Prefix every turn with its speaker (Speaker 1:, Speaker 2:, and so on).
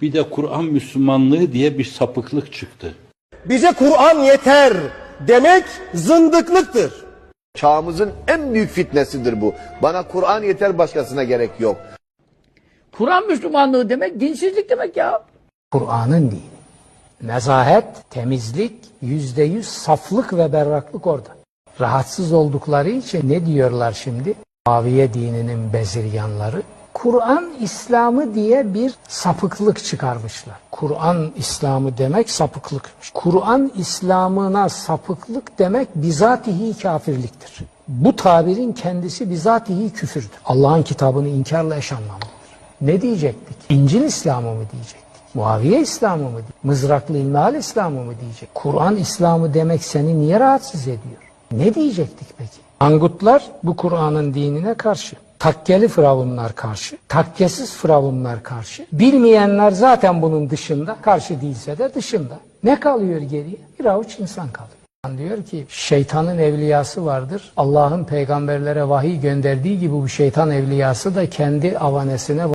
Speaker 1: Bir de Kur'an Müslümanlığı diye bir sapıklık çıktı.
Speaker 2: Bize Kur'an yeter demek zındıklıktır.
Speaker 3: Çağımızın en büyük fitnesidir bu. Bana Kur'an yeter başkasına gerek yok.
Speaker 4: Kur'an Müslümanlığı demek dinsizlik demek ya.
Speaker 5: Kur'an'ın dini. Nezahet, temizlik, yüzde yüz saflık ve berraklık orada. Rahatsız oldukları için ne diyorlar şimdi? Muaviye dininin bezirganları. Kur'an İslamı diye bir sapıklık çıkarmışlar. Kur'an İslamı demek sapıklıkmış. Kur'an İslam'ına sapıklık demek bizatihi kafirliktir. Bu tabirin kendisi bizatihi küfürdür. Allah'ın kitabını inkarla eş anlamlıdır. Ne diyecektik? İncil İslamı mı diyecektik? Muaviye İslamı mı? Mızraklı İlmihal İslamı mı diyecek? Kur'an İslamı demek seni niye rahatsız ediyor? Ne diyecektik peki? Angutlar bu Kur'an'ın dinine karşı. Takkeli firavunlar karşı. Takkesiz firavunlar karşı. Bilmeyenler zaten bunun dışında. Karşı değilse de dışında. Ne kalıyor geriye? Bir avuç insan kalıyor. Diyor ki şeytanın evliyası vardır. Allah'ın peygamberlere vahiy gönderdiği gibi bu şeytan evliyası da kendi avanesine